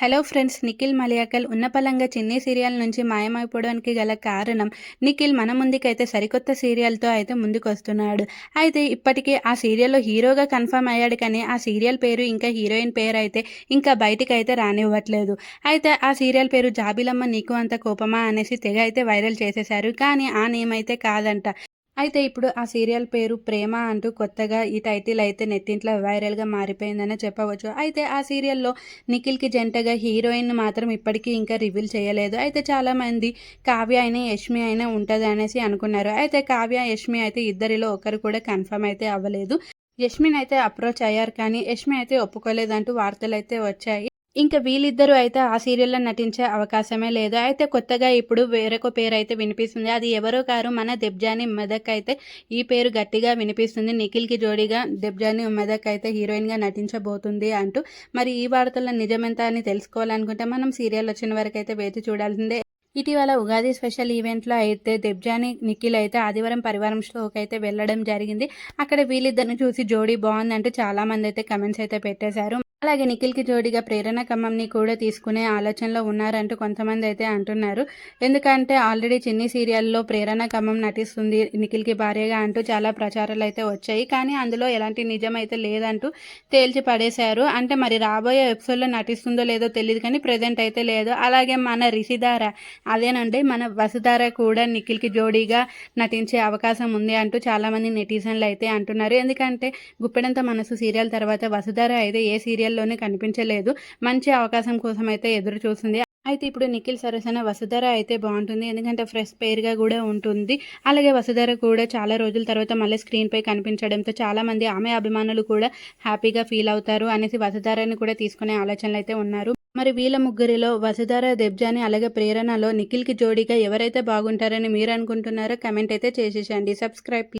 Hello friends Nikhil మలయాకల్ ఉన్నపలంగా చిన్ని serial నుంచి మాయమైపోవడానికి గల కారణం. నిఖిల్ మన ముందుకైతే సరికొత్త సీరియల్తో అయితే ముందుకొస్తున్నాడు. అయితే ఇప్పటికే ఆ సీరియల్లో హీరోగా కన్ఫర్మ్ అయ్యాడు కానీ ఆ సీరియల్ పేరు ఇంకా హీరోయిన్ పేరు అయితే ఇంకా బయటికి అయితే రానివ్వట్లేదు. అయితే ఆ సీరియల్ పేరు జాబిలమ్మ నీకు అంత కోపమా అనేసి తెగ అయితే వైరల్ చేసేశారు. కానీ ఆ నేమ్ అయితే కాదంట. అయితే ఇప్పుడు ఆ సీరియల్ పేరు ప్రేమ అంటూ కొత్తగా ఈ టైటిల్ అయితే నెత్తింట్లో వైరల్గా మారిపోయిందని చెప్పవచ్చు. అయితే ఆ సీరియల్లో నిఖిల్కి జంటగా హీరోయిన్ మాత్రం ఇప్పటికీ ఇంకా రివీల్ చేయలేదు. అయితే చాలామంది కావ్య అయినా యష్మి అయినా ఉంటుంది అనేసి అనుకున్నారు. అయితే కావ్య యష్మి అయితే ఇద్దరిలో ఒకరు కూడా కన్ఫర్మ్ అయితే అవ్వలేదు. యష్మిన్ అయితే అప్రోచ్ అయ్యారు కానీ యష్మి అయితే ఒప్పుకోలేదంటూ వార్తలు అయితే వచ్చాయి. ఇంకా వీళ్ళిద్దరూ అయితే ఆ సీరియల్లో నటించే అవకాశమే లేదు. అయితే కొత్తగా ఇప్పుడు వేరొక పేరు అయితే వినిపిస్తుంది. అది ఎవరో కారు మన దెబ్జాని మెదక్ అయితే ఈ పేరు గట్టిగా వినిపిస్తుంది. నిఖిల్కి జోడీగా దెబ్జాని మెదక్ అయితే హీరోయిన్గా నటించబోతుంది అంటూ. మరి ఈ వార్తల్లో నిజమెంత అని తెలుసుకోవాలనుకుంటే మనం సీరియల్ వచ్చిన వరకు అయితే వేచి చూడాల్సిందే. ఇటీవల ఉగాది స్పెషల్ ఈవెంట్లో అయితే దెబ్జాని నిఖిల్ అయితే ఆదివారం పరివారం షోకి అయితే వెళ్ళడం జరిగింది. అక్కడ వీళ్ళిద్దరిని చూసి జోడీ బాగుందంటూ చాలామంది అయితే కమెంట్స్ అయితే పెట్టేశారు. అలాగే నిఖిల్కి జోడిగా ప్రేరణ ఖమ్మంని కూడా తీసుకునే ఆలోచనలో ఉన్నారంటూ కొంతమంది అయితే అంటున్నారు. ఎందుకంటే ఆల్రెడీ చిన్ని సీరియల్లో ప్రేరణ ఖమ్మం నటిస్తుంది నిఖిల్కి భార్యగా అంటూ చాలా ప్రచారాలు అయితే వచ్చాయి. కానీ అందులో ఎలాంటి నిజం అయితే లేదంటూ తేల్చి పడేశారు. అంటే మరి రాబోయే ఎపిసోడ్లో నటిస్తుందో లేదో తెలియదు కానీ ప్రజెంట్ అయితే లేదు. అలాగే మన రిషిధార అదేనండి మన వసుధార కూడా నిఖిల్కి జోడీగా నటించే అవకాశం ఉంది అంటూ చాలామంది నెటిజన్లు అయితే అంటున్నారు. ఎందుకంటే గుప్పెడంత మనసు సీరియల్ తర్వాత వసుధార అయితే ఏ సీరియల్ సీరియల్లోనే కనిపించలేదు. మంచి అవకాశం కోసం అయితే ఎదురు చూస్తుంది అయితే ఇప్పుడు నిఖిల్ సరసన వసుధర అయితే బాగుంటుంది. ఎందుకంటే ఫ్రెష్ పేరుగా కూడా ఉంటుంది. అలాగే వసుధర కూడా చాలా రోజుల తర్వాత మళ్ళీ స్క్రీన్పై కనిపించడంతో చాలామంది ఆమె అభిమానులు కూడా హ్యాపీగా ఫీల్ అవుతారు అనేసి వసుధరని కూడా తీసుకునే ఆలోచనలు అయితే ఉన్నారు. మరి వీళ్ళ ముగ్గురిలో వసుధర దెబ్జాని అలాగే ప్రేరణలో నిఖిల్కి జోడీగా ఎవరైతే బాగుంటారని మీరు అనుకుంటున్నారో కమెంట్ అయితే చేసేసండి సబ్స్క్రైబ్